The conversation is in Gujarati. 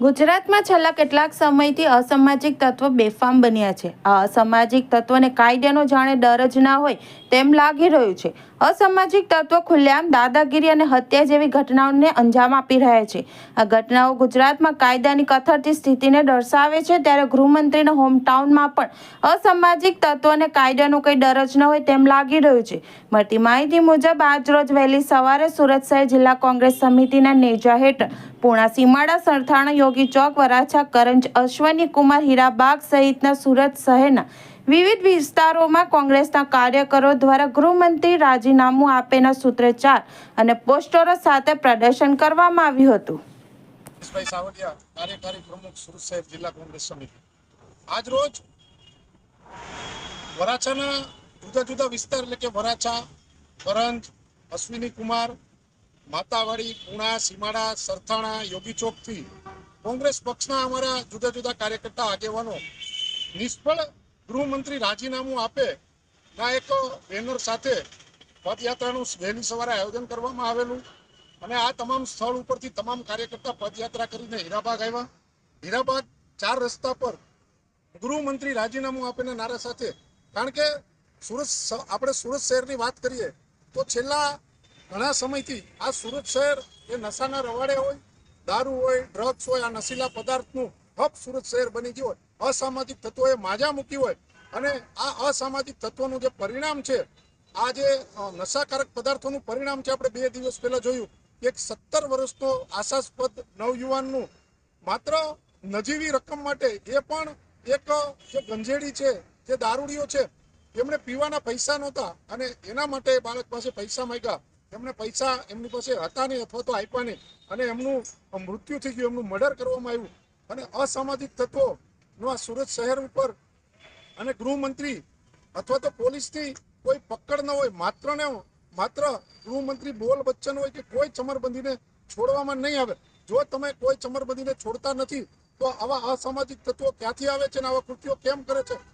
ગુજરાતમાં છેલ્લા કેટલાક સમયથી અસામાજિક તત્વો બેફામ બન્યા છે. આ અસામાજિક તત્વોને કાયદાનો જાણે ડર જ ના હોય તેમ લાગી રહ્યું છે. અસામાજિક તત્વો ખુલ્લેઆમ દાદાગીરી અને હત્યા જેવી ઘટનાઓને અંજામ આપી રહ્યા છે. આ ઘટનાઓ ગુજરાતમાં કાયદાની કથળતી સ્થિતિને દર્શાવે છે ત્યારે ગૃહમંત્રીના હોમટાઉનમાં પણ અસામાજિક તત્વોને કાયદાનો કંઈ ડર જ ન હોય તેમ લાગી રહ્યું છે. મળતી માહિતી મુજબ આજરોજ વહેલી સવારે સુરત શહેર જિલ્લા કોંગ્રેસ સમિતિના નેજા હેઠળ પૂણા સીમાડા સરથાણા યોગી ચોક વરાછા કરંજ અશ્વની કુમાર હીરાબાગ સહિતના સુરત શહેરના વિવિધ વિસ્તારોમાં કોંગ્રેસના કાર્યકરો દ્વારા ગૃહમંત્રી રાજીનામું આપેના સૂત્રોચ્ચાર અને પોસ્ટરો સાથે પ્રદર્શન કરવામાં આવ્યું હતું. કાર્યકારી પ્રમુખ સુરત શહેર જિલ્લા કોંગ્રેસ સમિતિ. આજ રોજ વરાછાના જુદા જુદા વિસ્તાર એટલે કે વરાછા, કરંજ, અશ્વિની કુમાર, માતાવાડી, પુણા, સીમાડા, સરથાણા, યોગી ચોકથી કોંગ્રેસ પક્ષના અમારા જુદા જુદા કાર્યકર્તા આગેવાનો નિષ્ફળ ગૃહમંત્રી રાજીનામું આપે ના એક બેનર સાથે પદયાત્રાનું વહેલી સવારે આયોજન કરવામાં આવેલું. અને આ તમામ સ્થળ ઉપરથી તમામ કાર્યકર્તા પદયાત્રા કરીને હીરાબાગ આવ્યા. હીરાબાગ ચાર રસ્તા પર ગૃહમંત્રી રાજીનામું આપીને નારા સાથે કારણ કે સુરત આપણે સુરત શહેરની વાત કરીએ તો છેલ્લા ઘણા સમયથી આ સુરત શહેર એ નશાના રવાડે હોય દારૂ હોય ડ્રગ્સ હોય, આ નશીલા પદાર્થનું હબ સુરત શહેર બની ગયું હોય. અસામાજિક તત્વોએ માજા મૂકી હોય. અને આ અસામાજિક તત્વોનું જે પરિણામ છે, આ જે નશાકારક પદાર્થોનું પરિણામ છે, આપણે બે દિવસ પહેલા જોયું. એક સત્તર વર્ષનો આશાસ્પદ નવયુવાનનું માત્ર નજીવી રકમ માટે એ પણ એક, જે ગંજેડી છે, જે દારૂડીઓ છે, એમણે પીવાના પૈસા નહોતા અને એના માટે બાળક પાસે પૈસા માંગ્યા. એમને પૈસા એમની પાસે હતા નહીં, અથવા તો આપ્યા નહીં. અને એમનું મૃત્યુ થઈ ગયું, એમનું મર્ડર કરવામાં આવ્યું. અને અસામાજિક તત્વોનો આ સુરત શહેર ઉપર અને ગૃહમંત્રી અથવા તો પોલીસની કોઈ પકડ ન હોય, માત્ર ને માત્ર ગૃહમંત્રી બોલ બચ્ચન હોય કે કોઈ ચમરબંધીને છોડવામાં નહીં આવે. જો તમે કોઈ ચમરબંધીને છોડતા નથી, તો આવા અસામાજિક તત્વો ક્યાંથી આવે છે અને આવા કૃત્યો કેમ કરે છે?